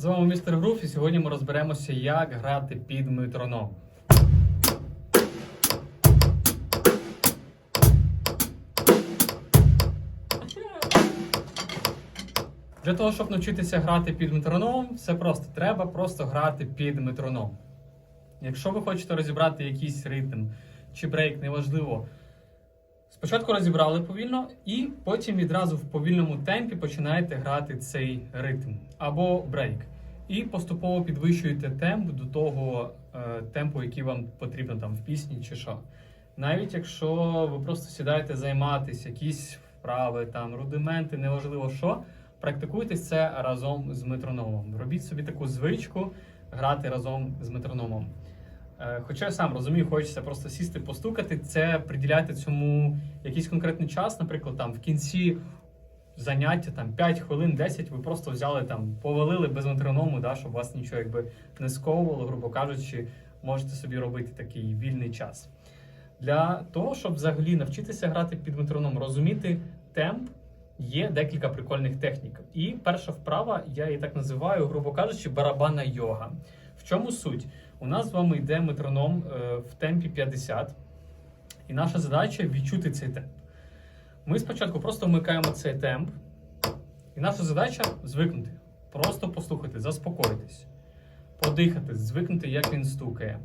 З вами містер Груф, і сьогодні ми розберемося, як грати під метроном. Для того, щоб навчитися грати під метроном, все просто. Треба просто грати під метроном. Якщо ви хочете розібрати якийсь ритм чи брейк, неважливо. Спочатку розібрали повільно, і потім відразу в повільному темпі починаєте грати цей ритм або брейк. І поступово підвищуєте темп до того е, темпу, який вам потрібно там в пісні чи що. Навіть якщо ви просто сідаєте займатися, якісь вправи, там рудименти, неважливо що, практикуйте це разом з метрономом. Робіть собі таку звичку грати разом з метрономом. Е, Хоча я сам розумію, хочеться просто сісти, постукати, це приділяти цьому якийсь конкретний час, наприклад, там в кінці заняття, там 5 хвилин, 10, ви просто взяли там, повалили без метроному, да, щоб вас нічого якби не сковувало, грубо кажучи, можете собі робити такий вільний час. Для того, щоб взагалі навчитися грати під метроном, розуміти темп, є декілька прикольних технік. І перша вправа, я її так називаю, грубо кажучи, барабанна йога. В чому суть? У нас з вами йде метроном е, в темпі 50, і наша задача відчути цей темп. Ми спочатку просто вмикаємо цей темп, і наша задача звикнути. Просто послухати, заспокоїтись, подихати, звикнути, як він стукає.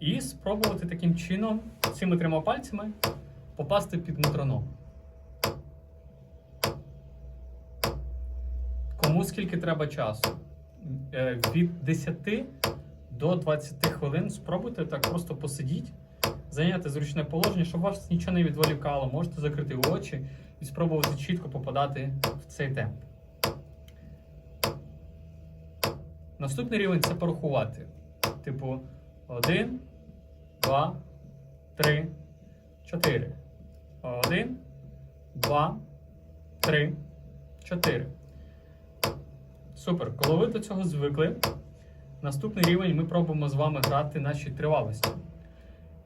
І спробувати таким чином цими трьома пальцями попасти під метроном. Кому скільки треба часу? Е, Від 10 до 20 хвилин спробуйте так просто посидіть, зайняти зручне положення, щоб вас нічого не відволікало. Можете закрити очі і спробувати чітко попадати в цей темп. Наступний рівень це порахувати. Типу 1, 2, 3, 4. 1, 2, 3, 4. Супер. Коли ви до цього звикли, наступний рівень ми пробуємо з вами грати наші тривалості.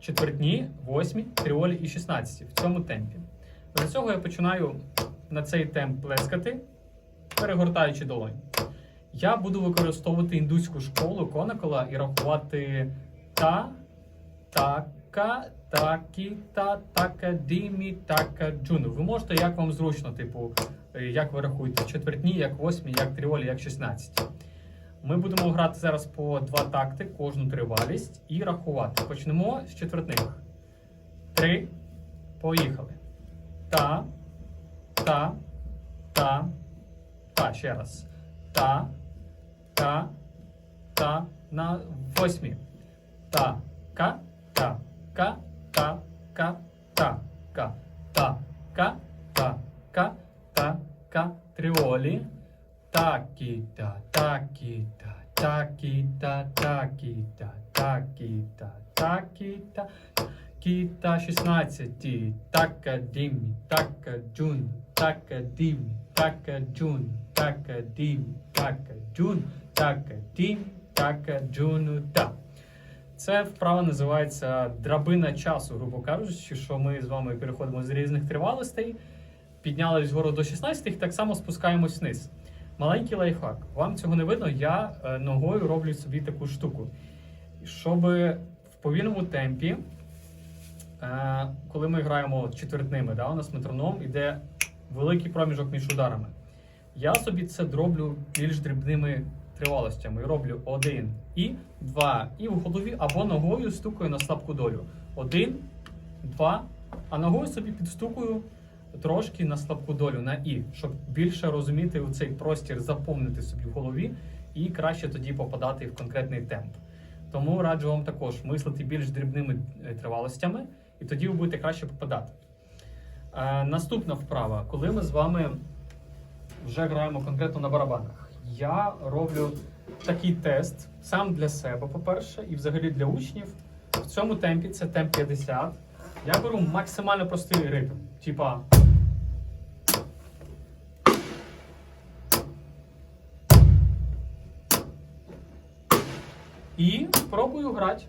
Четвертні, восьмі, триолі і шістнадцяті в цьому темпі. Для цього я починаю на цей темп плескати, перегортаючи долонь. Я буду використовувати індуську школу Конакола і рахувати та, така, такі, та, така, дімі, така, джуну. Ви можете, як вам зручно, типу, е, як ви рахуєте, четвертні, як восьмі, як тріолі, як шістнадцяті. Ми будемо грати зараз по два такти, кожну тривалість і рахувати. Почнемо з четвертних. Три. Поїхали. Та, та, та, та. Ще раз. Та, та, та. На восьмі. Та, ка, та, ка, 16, така дімі, така джун, така дімі, така джун, така дімі, така джун, така дімі, така джуну та. Це вправа називається драбина часу, грубо кажучи, що ми з вами переходимо з різних тривалостей, піднялись вгору до 16 і так само спускаємось вниз. Маленький лайфхак. Вам цього не видно, я е, ногою роблю собі таку штуку. Щоб в повільному темпі, коли ми граємо четвертними, да, у нас метроном іде великий проміжок між ударами. Я собі це дроблю більш дрібними тривалостями. Роблю один і два. І в голові або ногою стукаю на слабку долю. Один, два, а ногою собі підстукую трошки на слабку долю на і, щоб більше розуміти цей простір, заповнити собі в голові і краще тоді попадати в конкретний темп. Тому раджу вам також мислити більш дрібними е, тривалостями, і тоді ви будете краще попадати. Е, наступна вправа, коли ми з вами вже граємо конкретно на барабанах, я роблю такий тест сам для себе, по-перше, і взагалі для учнів. В цьому темпі це темп 50. Я беру максимально простий ритм, типа. І пробую грати.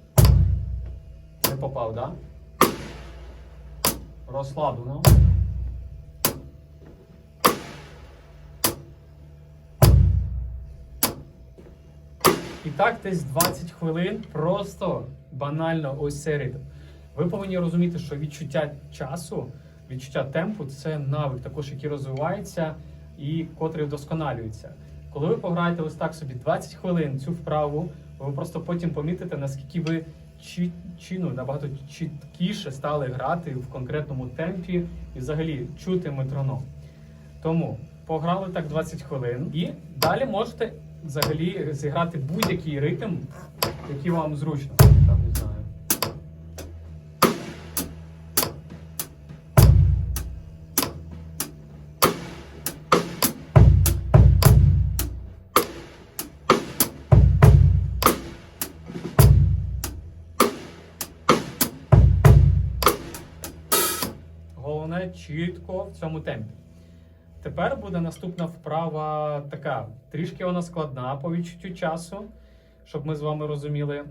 Не попав, да? Розслаблено. І так десь 20 хвилин просто банально ось цей ритм. Ви повинні розуміти, що відчуття часу, відчуття темпу це навик, також який розвивається і котрий вдосконалюється. Коли ви пограєте ось так собі 20 хвилин цю вправу, ви просто потім помітите, наскільки ви чі- чи, ну, набагато чіткіше стали грати в конкретному темпі і взагалі чути метроном. Тому пограли так 20 хвилин і далі можете взагалі зіграти будь-який ритм, який вам зручно. Чітко в цьому темпі. Тепер буде наступна вправа така. Трішки вона складна по відчуттю часу, щоб ми з вами розуміли.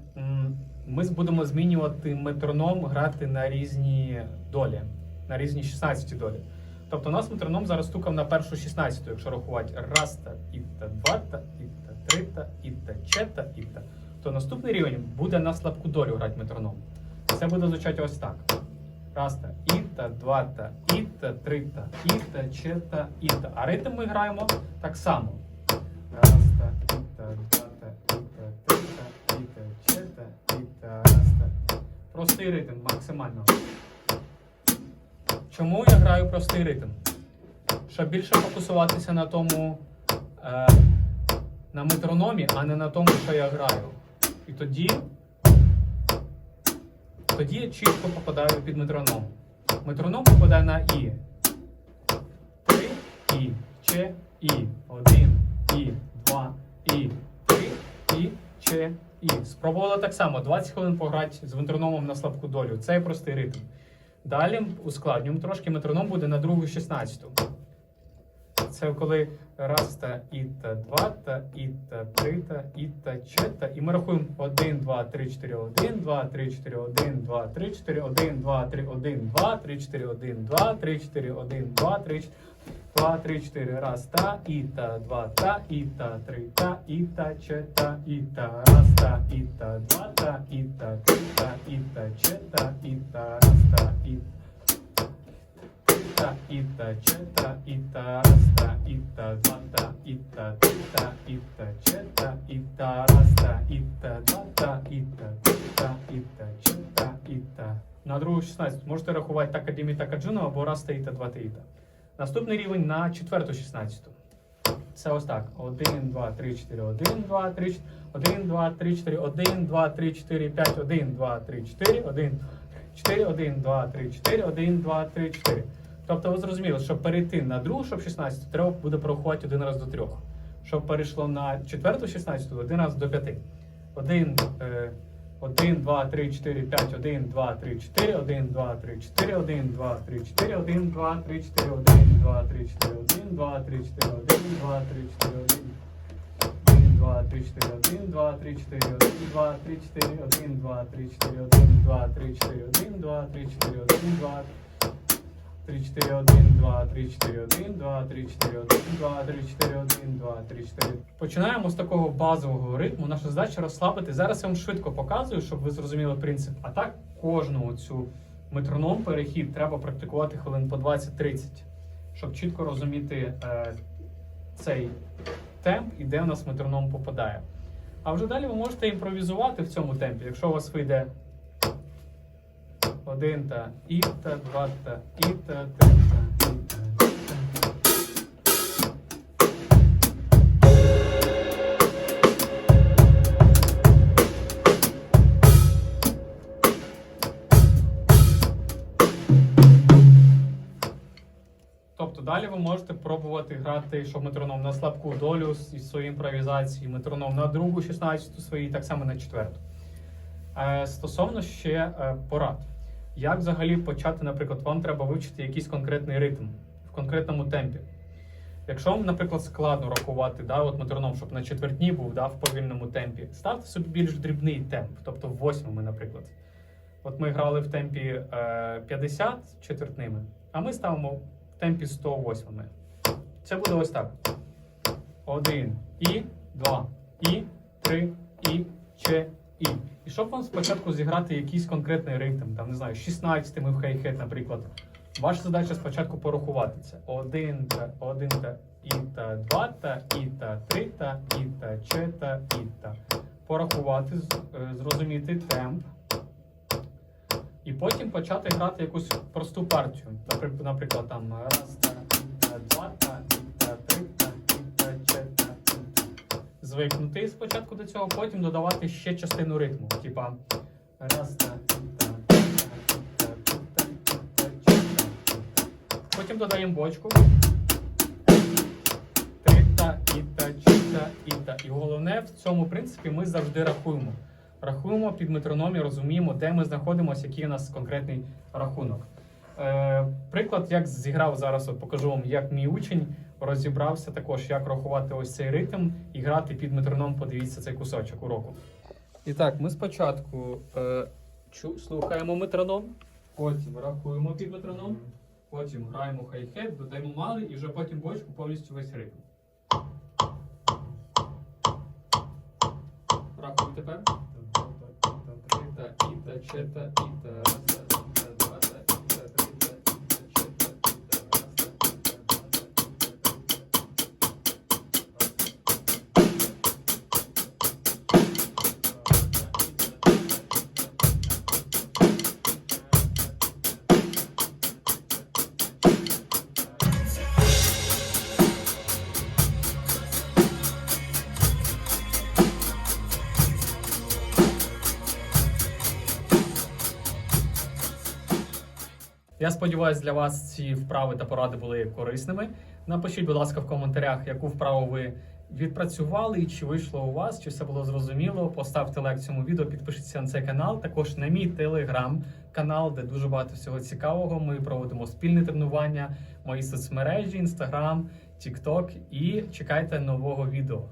Ми будемо змінювати метроном, грати на різні долі, на різні 16 долі. Тобто у нас метроном зараз стукав на першу 16, якщо рахувати раз та іта, два та іта, три та іта, чета іта. То наступний рівень буде на слабку долю грати метроном. Це буде звучати ось так. Раз та іта, два та іта, три та іта, чета іта. А ритм ми граємо так само. Раз та іта, два та іта, три та іта, чета іта, раз та. Простий ритм максимально. Чому я граю простий ритм? Щоб більше фокусуватися на тому, е, на метрономі, а не на тому, що я граю. І тоді тоді я чітко попадаю під метроном. Метроном попадає на І. Три І. Че І. Один І. Два І. Три І. Че І. Спробувала так само 20 хвилин пограти з метрономом на слабку долю. Це простий ритм. Далі ускладнюємо трошки метроном буде на другу 16. Це коли раз та і та два та і та три та і та чета. І ми рахуємо 1, 2, 3, 4, 1, 2, 3, 4, 1, 2, 3, 4, 1, 2, 3, 1, 2, 3, 4, 1, 2, 3, 4, 1, 2, 3, 2, 3, 4, раз та, і та, два та, і та, три та, і та, чета, і та, раз та, і та, два та, і та, три та, і та, чета, і та, раз та, і та, та, і та, че та, і та, раз та, і та, два та, і та, три та, і та, че. На другу 16 можете рахувати так адімі та каджуну або раз та, і та, два та, та. Наступний рівень на четверту 16. Це ось так. 1, 2, 3, 4, 1, 2, 3, 4, 1, 2, 3, 4, 1, 2, 3, 4, 5, 1, 2, 3, 4, 1, 4, 1, 2, 3, 4, 1, 2, 3, 4. Тобто ви зрозуміли, щоб перейти на другу, щоб 16, треба буде порахувати один раз до трьох. Щоб перейшло на четверту 16, один раз до п'яти. Один, е, 1, 2, 3, 4, 5, 1, 2, 3, 4, 1, 2, 3, 4, 1, 2, 3, 4, 1, 2, 3, 4, 1, 2, 3, 4, 1, 2, 3, 4, 1, 2, 3, 4, 1. 1, 2, 3, 4, 1, 2, 3, 4, 1, 2, 3, 4, 1, 2, 3, 4, 1, 2, 3, 4, 1, 2, 3, 4, 1, 2, 3, 4, 1, 2, 3, 4, 1, 2, 3, 4, 1, 2, 3, 4, 1, 2, 3, 4. Починаємо з такого базового ритму. Наша задача розслабити. Зараз я вам швидко показую, щоб ви зрозуміли принцип. А так кожну цю метроном перехід треба практикувати хвилин по 20-30, щоб чітко розуміти е, цей темп і де у нас метроном попадає. А вже далі ви можете імпровізувати в цьому темпі, якщо у вас вийде один та і та, два та і та, три та. Тобто далі ви можете пробувати грати, щоб метроном на слабку долю з- із своєї імпровізації, метроном на другу 16 свої, так само на четверту. Е, Стосовно ще е, порад. Як взагалі почати, наприклад, вам треба вивчити якийсь конкретний ритм в конкретному темпі. Якщо вам, наприклад, складно рахувати да, от метроном, щоб на четвертні був да, в повільному темпі, ставте собі більш дрібний темп, тобто в восьмому, наприклад. От ми грали в темпі е, 50 четвертними, а ми ставимо в темпі 108. Це буде ось так. Один, і, два, і, три, і, щоб вам спочатку зіграти якийсь конкретний ритм, там не знаю, 16 ми в хай-хет, наприклад. Ваша задача спочатку порахувати це. Один та, один та, і та, два та, і та, три та, і та, че і та. Порахувати, е, зрозуміти темп. І потім почати грати якусь просту партію. Наприклад там раз Звикнути спочатку до цього, потім додавати ще частину ритму. Типа раз та, і та, і та, і та, і та, і та, че та. Потім додаємо бочку. Трита, іта, чита, іта. І головне в цьому принципі ми завжди рахуємо. Рахуємо під метрономі, розуміємо, де ми знаходимося, який у нас конкретний рахунок. Е, приклад, як зіграв зараз, от покажу вам, як мій учень розібрався також, як рахувати ось цей ритм і грати під метроном. Подивіться цей кусочок уроку. І так, ми спочатку е, чу, слухаємо метроном, потім рахуємо під метроном, потім граємо хай-хет, додаємо малий і вже потім бочку повністю весь ритм. Рахуємо тепер. Іта, іта, чета, іта, Я сподіваюся, для вас ці вправи та поради були корисними. Напишіть, будь ласка, в коментарях, яку вправу ви відпрацювали, і чи вийшло у вас, чи все було зрозуміло. Поставте лайк цьому відео, підпишіться на цей канал. Також на мій телеграм-канал, де дуже багато всього цікавого. Ми проводимо спільне тренування, мої соцмережі, інстаграм, тікток і чекайте нового відео.